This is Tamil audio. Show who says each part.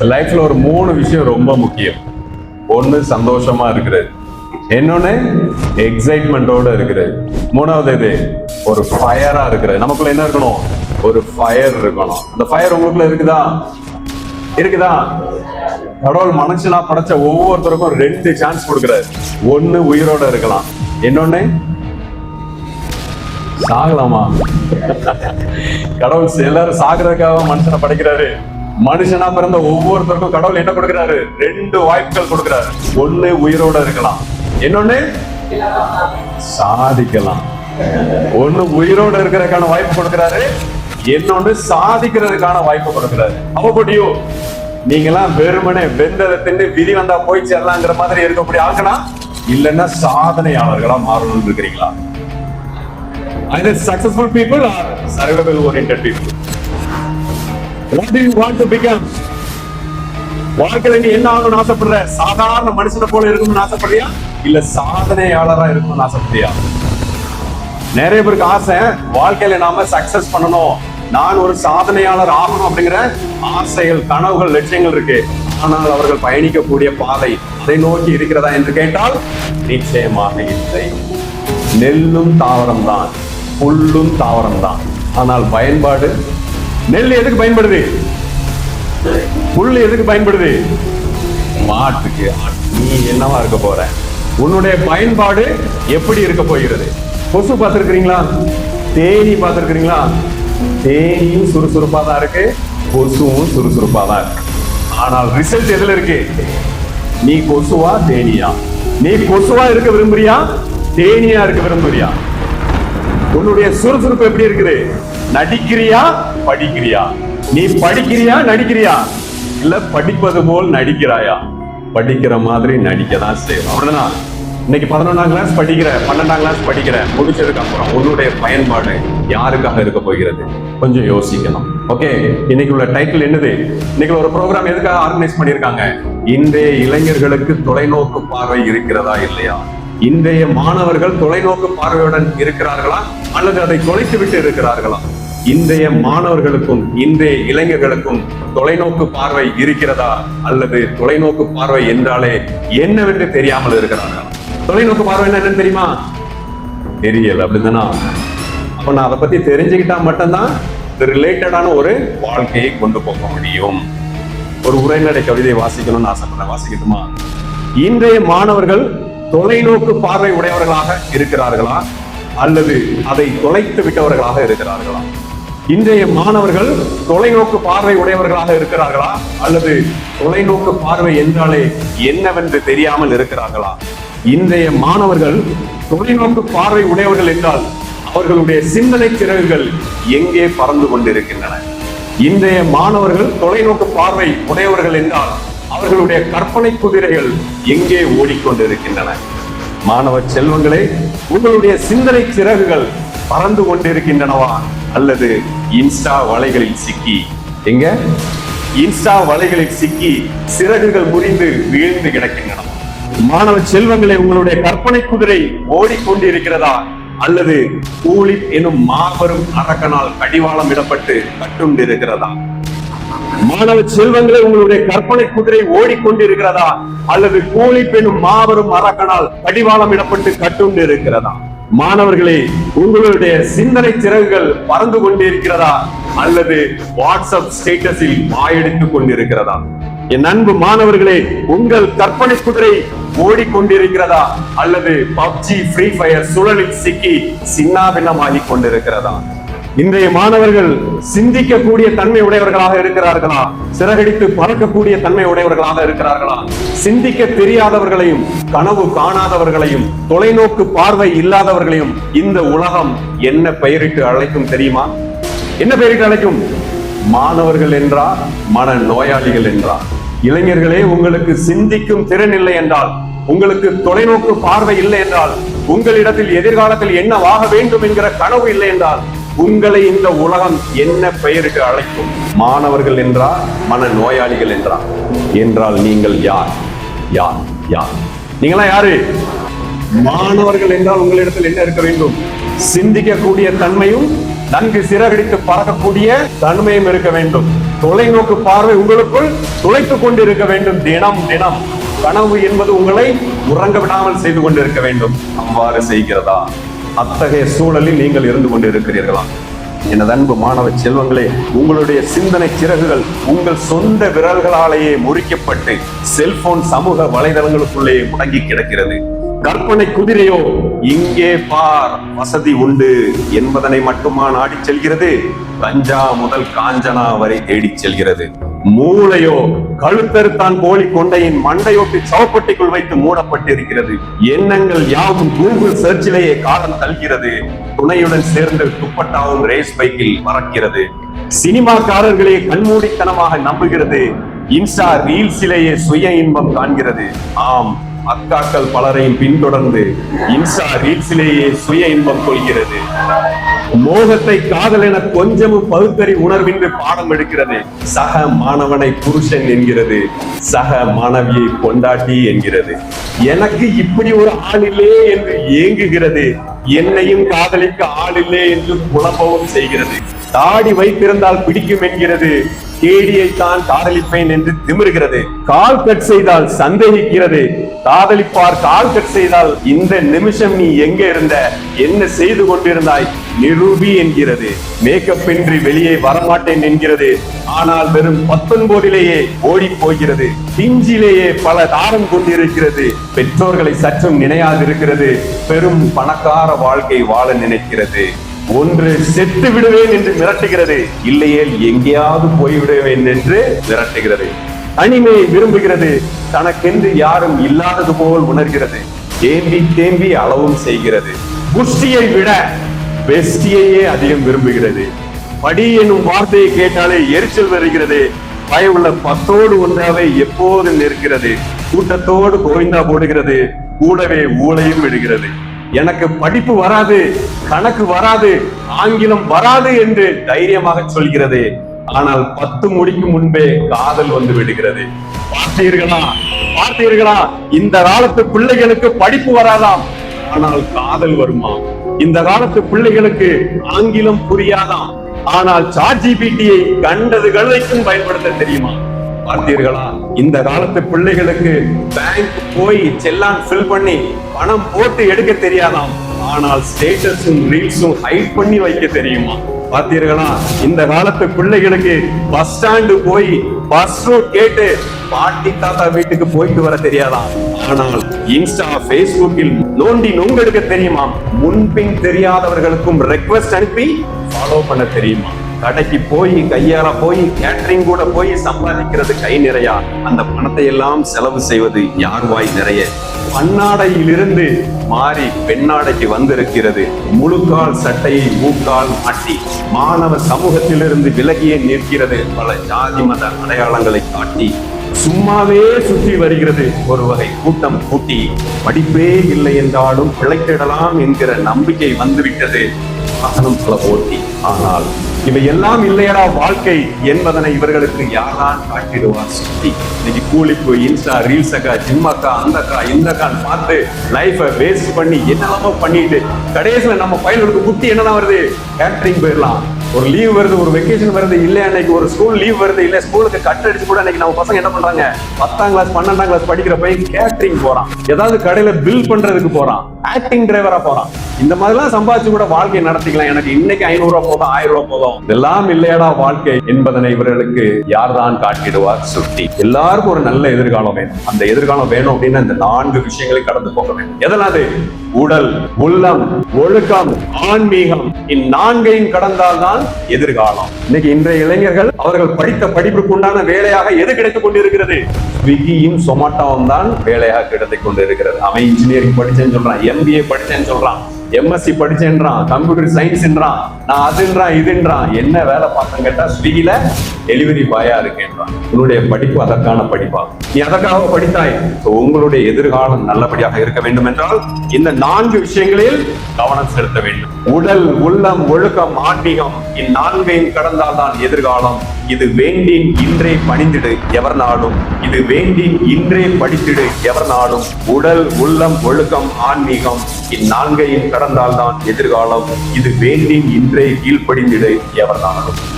Speaker 1: லைஃப்ல ஒரு மூணு விஷயம் ரொம்ப முக்கியம். ஒன்று சந்தோஷமா இருக்கிறது. இன்னொன்னு எக்ஸைட்மெண்டோட இருக்கிறது. மூணாவது இது ஒரு ஃபயரா இருக்கிறது. நமக்குள்ள என்ன இருக்கணும்? ஒரு ஃபயர் இருக்கணும். அந்த ஃபயர் உங்களுக்குள்ள இருக்குதா? இருக்குதா? கடவுள் மனுஷனா படைச்ச ஒவ்வொருத்தருக்கும் ரெண்டு சான்ஸ் கொடுக்குறாரு. ஒன்னு உயிரோட இருக்கலாம். இன்னொன்னு சாகலாமா? கடவுள் எல்லாரும் சாகிறதுக்காக மனுஷனை படைக்கிறாரு. மனுஷனா பிறந்த ஒவ்வொருத்தருக்கும் கடவுள் என்ன கொடுக்கிறாரு? ரெண்டு வாய்ப்புகள் கொடுக்கிறாரு. ஒண்ணு உயிரோட இருக்கலாம். இன்னொன்னு சாதிக்கலாம். ஒண்ணு உயிரோட இருக்கிறதுக்கான வாய்ப்பு கொடுக்கிறாரு. இன்னொன்னு சாதிக்கிறதுக்கான வாய்ப்பு கொடுக்கிறாரு. அவ போட்டியோ நீங்கெல்லாம் வெறுமனே வெந்ததை தின்னு விதி வந்தா போய் சேரலாங்கிற மாதிரி இருக்கக்கூடிய ஆக்கலாம் இல்லைன்னா சாதனையாளர்களா மாறணும்னு இருக்கிறீங்களா? Successful people are survival orient people what do you want to become? வாழ்க்கையில நீ என்ன ஆகணும்னு ஆசைப்படுற? சாதாரண மனுஷனை போல இருக்கணும்னு ஆசைப்படுறியா? இல்ல சாதனையாளரா இருக்கணும்னு ஆசைப்படுறியா? நிறைய பேருக்கு ஆசை வாழ்க்கையில நாம சக்சஸ் பண்ணணும். நான் ஒரு சாதனையாளர் ஆகணும் அப்படிங்கிற ஆசைகள் கனவுகள் லட்சியங்கள் இருக்கு. ஆனால் அவர்கள் பயணிக்கக்கூடிய பாதை அதை நோக்கி இருக்கிறதா என்று கேட்டால் நிச்சயமாக இல்லை. நெல்லும் தாவரம் தான் புல்லும் தாவரம் தான் ஆனால் பயன்பாடு நெல் எதுக்கு பயன்படுது? புல் எதுக்கு பயன்படுது? மாட்டுக்கு. நீ என்னவா இருக்க போற? உன்னுடைய பயன்பாடு எப்படி இருக்க போகிறது? கொசு பார்த்திருக்கிறீங்களா? தேனி பார்த்திருக்கிறீங்களா? தேனியும் சுறுசுறுப்பா தான் இருக்கு கொசுவும் சுறுசுறுப்பா தான் இருக்கு. ஆனால் ரிசல்ட் எதுல இருக்கு? நீ கொசுவா தேனியா? நீ கொசுவா இருக்க விரும்புறியா? தேனியா இருக்க விரும்புறியா? உன்னுடைய சுறுசுறுப்பு எப்படி இருக்குது? நடிக்கிறியா படிக்கிறியா? நீ படிக்கிறியா நடிக்கிறியா? இல்ல படிப்பது போல் நடிக்கிறாயா? படிக்கிற மாதிரி நடிக்க தான் செய்யும் அவ்வளவுதான்? இன்னைக்கு பதினொன்றாம் கிளாஸ் படிக்கிற பன்னெண்டாம் கிளாஸ் படிக்கிற முடிச்சதுக்கு அப்புறம் உன்னுடைய பயன்பாடு யாருக்காக இருக்க போகிறது? கொஞ்சம் யோசிக்கணும். ஓகே இன்னைக்கு உள்ள டைட்டில் என்னது? இன்னைக்கு ஒரு ப்ரோக்ராம் எதுக்காக ஆர்கனைஸ் பண்ணியிருக்காங்க? இன்றைய இளைஞர்களுக்கு தொலைநோக்கு பார்வை இருக்கிறதா இல்லையா? இன்றைய மாணவர்கள் தொலைநோக்கு பார்வையுடன் இருக்கிறார்களா? அல்லது அதை தொலைத்து விட்டு இருக்கிறார்களா? இன்றைய மாணவர்களுக்கும் இன்றைய இளைஞர்களுக்கும் தொலைநோக்கு பார்வை இருக்கிறதா? அல்லது தொலைநோக்கு பார்வை என்றாலே என்னவென்று தெரியாமல் இருக்கிறார்களா? தொலைநோக்கு பார்வை என்னன்னு தெரியுமா? தெரியல அப்படிதானா? அப்ப நான் அதை பத்தி தெரிஞ்சுக்கிட்டா மட்டும்தான் இது ரிலேட்டடான ஒரு வாழ்க்கையை கொண்டு போக முடியும். ஒரு உரைநடை கவிதை வாசிக்கணும்னு ஆசைப்படுறேன் வாசிக்கட்டுமா? இன்றைய மாணவர்கள் தொலைநோக்கு பார்வை உடையவர்களாக இருக்கிறார்களா? அல்லது அதை தொலைத்து விட்டவர்களாக இருக்கிறார்களா? இன்றைய மாணவர்கள் தொலைநோக்கு பார்வை உடையவர்களாக இருக்கிறார்களா? அல்லது தொலைநோக்கு பார்வை என்றாலே என்னவென்று தெரியாமல் இருக்கிறார்களா? இன்றைய மாணவர்கள் தொலைநோக்கு பார்வை உடையவர்கள் என்றால் அவர்களுடைய சிந்தனை திறவுகள் எங்கே பறந்து கொண்டிருக்கின்றன? இன்றைய மாணவர்கள் தொலைநோக்கு பார்வை உடையவர்கள் என்றால் அவர்களுடைய கற்பனை குதிரைகள் எங்கே ஓடிக்கொண்டிருக்கின்றன? மாணவ செல்வங்களே உங்களுடைய சிந்தனை சிறகுகள் பறந்து கொண்டிருக்கின்றனவா? அல்லது இன்ஸ்டா வலைகளில் சிக்கி? எங்க? இன்ஸ்டா வலைகளில் சிக்கி சிறகுகள் முறிந்து வீழ்ந்து கிடக்கின்றன மாணவ செல்வங்களே உங்களுடைய கற்பனை குதிரை ஓடிக்கொண்டிருக்கிறதா? அல்லது கூலிப் எனும் மாபெரும் அரக்கனால் கடிவாளம் இடப்பட்டு கட்டுண்டிருக்கிறதா? மாணவ செல்வங்களை உங்களுடைய கற்பனை குதிரை ஓடிக்கொண்டிருக்கிறதா? அல்லது கூலி பெண்ணும் மாபெரும் அரக்கனால் கடிவாளம் இடப்பட்டு கட்டுண்டு இருக்கிறதா மாணவர்களே உங்களுடைய சிந்தனை சிறகுகள் பறந்து கொண்டிருக்கிறதா? அல்லது வாட்ஸ்அப் ஸ்டேட்டஸில் வாயெடுத்துக் கொண்டிருக்கிறதா? என் அன்பு மாணவர்களே உங்கள் கற்பனை குதிரை ஓடிக்கொண்டிருக்கிறதா? அல்லது பப்ஜி ஃப்ரீ ஃபயர் சுழலில் சிக்கி சின்னாபின்னமாகி கொண்டிருக்கிறதா? இன்றைய மாணவர்கள் சிந்திக்கக்கூடிய தன்மை உடையவர்களாக இருக்கிறார்களா? சிறகடித்து பறக்கக்கூடிய தன்மை உடையவர்களாக இருக்கிறார்களா? சிந்திக்க தெரியாதவர்களையும் கனவு காணாதவர்களையும் தொலைநோக்கு பார்வை இல்லாதவர்களையும் இந்த உலகம் என்ன பெயரிட்டு அழைக்கும் தெரியுமா? என்ன பெயரிட்டு அழைக்கும்? மாணவர்கள் என்றா மன நோயாளிகள் என்றா. இளைஞர்களே உங்களுக்கு சிந்திக்கும் திறன் இல்லை என்றால் உங்களுக்கு தொலைநோக்கு பார்வை இல்லை என்றால் உங்களிடத்தில் எதிர்காலத்தில் என்னவாக வேண்டும் என்கிற கனவு இல்லை என்றால் உங்களை இந்த உலகம் என்ன பெயருக்கு அழைக்கும்? மாணவர்கள் என்றா மன நோயாளிகள் என்றா? என்றால் நீங்கள் யார்? யார்? யார்? நீங்களா யாரு? மாணவர்கள் என்றால் உங்களிடத்தில் என்ன இருக்க வேண்டும்? சிந்திக்கக்கூடிய தன்மையும் நன்கு சிறகடித்து பறக்கக்கூடிய தன்மையும் இருக்க வேண்டும். தொலைநோக்கு பார்வை உங்களுக்குள் துளைத்துக் கொண்டிருக்க வேண்டும். தினம் தினம். கனவு என்பது உங்களை உறங்க விடாமல் செய்து கொண்டிருக்க வேண்டும். அவ்வாறு செய்கிறதா? அத்தகைய சூழலில் நீங்கள் இருந்து கொண்டிருக்கிறீர்களா? எனது அன்பு மாணவ செல்வங்களே உங்களுடைய சிந்தனை சிறகுகள் உங்கள் சொந்த விரல்களாலேயே முறிக்கப்பட்டு செல்போன் சமூக வலைதளங்களுக்குள்ளே முடங்கி கிடக்கிறது. கற்பனை குதிரையோ இங்கே பார் வசதி உண்டு என்பதனை மட்டுமா நாடி செல்கிறது. கஞ்சா முதல் காஞ்சனா வரை தேடிச் செல்கிறது. மூளையோ கழுத்தறுத்தான் போலி கொண்டையின் மண்டையொட்டி சவப்பட்டிக்குள் வைத்து மூடப்பட்டிருக்கிறது. எண்ணங்கள் யாவும் கூகுள் சர்ச்சிலேயே காலம் தள்ளுகிறது. துணையுடன் சேர்ந்து துப்பட்டாவும் ரேஸ் பைக்கில் பறக்கிறது. சினிமாக்காரர்களே கண்மூடித்தனமாக நம்புகிறது. இன்ஸ்டா ரீல்ஸிலேயே சுய இன்பம் காண்கிறது. ஆம் அக்காக்கள் பலரையும் பின்தொடர்ந்து இன்சா ரீல்ஸிலேயே சுய இன்பம் கொள்கிறது. மோகத்தை காதல் என கொஞ்சமும் பகுத்தறி உணர்வின்றி பாடம் எடுக்கிறது. சக மாணவனை புருஷன் என்கிறது. சக மாணவியை கொண்டாட்டி என்கிறது. எனக்கு இப்படி ஒரு ஆள் இல்லையே என்று ஏங்குகிறது. என்னையும் காதலிக்க ஆள் இல்லை என்று புலம்பவும் செய்கிறது. தாடி வைத்திருந்தால் பிடிக்கும் என்கிறது. கேடியை தான் காதலிப்பேன் என்று திமிருகிறது. கால் கட் செய்தால் சந்தேகிக்கிறது. காதலிப்பார் கால் கட் செய்தால் இந்த நிமிஷம் நீ எங்க இருந்த? என்ன செய்து கொண்டிருந்தாய்? நிரூபி என்கிறது. மேக்கப் இன்றி வெளியே வரமாட்டேன் என்கிறது. ஆனால் வெறும் பத்தொன்பதிலேயே ஓடி போகிறது. பிஞ்சிலேயே பல தாரம் கொண்டிருக்கிறது. பெற்றோர்களை சற்றும் நினையாதிருக்கிறது. பெரும் பணக்கார வாழ்க்கை வாழ நினைக்கிறது. ஒன்று செத்து விடுவேன் என்று மிரட்டுகிறது. இல்லையேல் எங்கேயாவது போய்விடுவேன் என்று மிரட்டுகிறது. அனிமையை விரும்புகிறது தனக்கென்று யாரும் இல்லாதது போல் உணர்கிறது. தேம்பி தேம்பி அளவும் செய்கிறது. புஷ்டியை விட பெஸ்டியையே அதிகம் விரும்புகிறது. படி என்னும் வார்த்தையை கேட்டாலே எரிச்சல் வருகிறது. பயமுள்ள பத்தோடு ஒன்றாவே எப்போதும் நிற்கிறது. கூட்டத்தோடு கோவிந்தா போடுகிறது. கூடவே ஊழையும் விடுகிறது. எனக்கு படிப்பு வராது கணக்கு வராது ஆங்கிலம் வராது என்று தைரியமாக சொல்கிறது. ஆனால் பத்து முடிக்கும் முன்பே காதல் வந்து விடுகிறது. பார்த்தீர்களா? பார்த்தீர்களா? இந்த காலத்து பிள்ளைகளுக்கு படிப்பு வராதாம். ஆனால் காதல் வருமா? இந்த காலத்து பிள்ளைகளுக்கு ஆங்கிலம் புரியாதாம். ஆனால் சாட் ஜிபிடியை கண்டது கழுதைக்கும் பயன்படுத்த தெரியுமா? பார்த்தீர்களா? இந்த காலத்து பிள்ளைகளுக்கு பேங்க் போய் செல்லான் ஃபில் பண்ணி பணம் போட்டு எடுக்க தெரியாதாம். ஆனால் ஸ்டேட்டஸும் ரீல்ஸும் ஹைட் பண்ணி வைக்க தெரியுமா? பார்த்தீர்களா? இந்த காலத்து பிள்ளைகளுக்கு பஸ் ஸ்டாண்டு போய் பஸ் ரூட் கேட்டு பாட்டி தாத்தா வீட்டுக்கு போயிட்டு வர தெரியாதாம். ஆனால் இன்ஸ்டா பேஸ்புக்கில் நோண்டி நோங்கெடுக்க தெரியுமா முன்பின் தெரியாதவர்களுக்கும் ரெக்வஸ்ட் அனுப்பி ஃபாலோ பண்ண தெரியுமா கடைக்கு போய் கையால போய் கேட்டரிங் கூட போய் சம்பாதிக்கிறது கை நிறையா. அந்த பணத்தை எல்லாம் செலவு செய்வது யார் வாய் நிறைய? பன்னாடையிலிருந்து மாறி பெண்ணாடைக்கு வந்திருக்கிறது. முழுக்கால் சட்டையை மூக்கால் மாட்டி மாணவ சமூகத்திலிருந்து விலகியே நிற்கிறது. பல ஜாதி மத அடையாளங்களை காட்டி சும்மாவே சுற்றி வருகிறது. ஒரு வகை கூட்டம் கூட்டி படிப்பே இல்லை என்றாலும் பிழைத்திடலாம் என்கிற நம்பிக்கை வந்துவிட்டது. வாகனம் பல ஆனால் இவை எல்லாம் இல்லையடா வாழ்க்கை என்பதனை இவர்களுக்கு யார்தான் காட்டிடுவார்? சுத்தி இன்னைக்கு கூலிப்பு இன்ஸ்டா ரீல்ஸ் அக்கா ஜிம் அக்கா அந்த அக்கா இந்த அக்கான்னு பார்த்து லைஃபை வேஸ்ட் பண்ணி என்னெல்லாமோ பண்ணிட்டு கடைசியில் நம்ம பையனுக்கு குட்டி என்னதான் வருது? கேட்டரிங் போயிடலாம். ஒரு லீவ் வருது ஒரு வெக்கேஷன் வருது இல்லை அன்னைக்கு ஒரு ஸ்கூல் லீவ் வருது இல்லை ஸ்கூலுக்கு கட் அடிச்சு கூட அன்னைக்கு நம்ம பசங்க என்ன பண்றாங்க? பத்தாம் கிளாஸ் பன்னெண்டாம் கிளாஸ் படிக்கிற பையன் கேட்டரிங் போறான். ஏதாவது கடையில பில் பண்றதுக்கு போறான். ஆக்டிங் டிரைவரா போறான். இந்த மாதிரிலாம் சம்பாதிச்சு கூட வாழ்க்கையை நடத்திக்கலாம். எனக்கு இன்னைக்கு ஐநூறு ரூபா போதும் ஆயிரம் ரூபா போதும். இதெல்லாம் இல்லையடா வாழ்க்கை என்பதனை இவர்களுக்கு யார்தான் காட்டிடுவார் சுட்டி. எல்லாருக்கும் ஒரு நல்ல எதிர்காலம் வேணும். அந்த எதிர்காலம் வேணும் அப்படின்னு அந்த நான்கு விஷயங்களை கடந்து போக வேண்டும். எதனாது உடல் உள்ளம் ஒழுக்கம் ஆன்மீகம். இந்நான்கையும் கடந்தால்தான் எதிர்காலம். இன்னைக்கு இன்றைய இளைஞர்கள் அவர்கள் படித்த படிப்புக்கு உண்டான வேலையாக எது கிடைத்துக் கொண்டிருக்கிறது? ஸ்விக்கியும் சொமாட்டோவும் தான் வேலையாக கிடைத்துக் கொண்டிருக்கிறது. அவன் இன்ஜினியரிங் படிச்சேன்னு சொல்றான் எம்பிஏ படிச்சேன்னு சொல்றான். எம்எஸ்சி படிச்சேன்றான் கம்ப்யூட்டர் சயின்ஸ்ன்றான் நான் அதுன்றான் இதுன்றான் என்ன வேலை பார்த்தேன் கேட்டா ஸ்விக்கில டெலிவரி பாயா இருக்கேன்றான். உன்னுடைய படிப்பு அதற்கான படிப்பா? நீ அதற்காக படித்தாய். உங்களுடைய எதிர்காலம் நல்லபடியாக இருக்க வேண்டும் என்றால் இந்த நான்கு விஷயங்களில் கவனம் செலுத்த வேண்டும். உடல் உள்ளம் ஒழுக்கம் ஆன்மீகம் இந்நான்கையும் கடந்தால் தான் எதிர்காலம். இது வேண்டின் இன்றே பணிந்திடு எவர்னாலும் இது வேண்டின் இன்றே படித்திடு எவர்னாலும் உடல் உள்ளம் ஒழுக்கம் ஆன்மீகம் இந்நான்கையும் கடந்தால்தான் எதிர்காலம். இது வேண்டின் இன்றே கீழ்ப்படிந்திட எவர்தானும்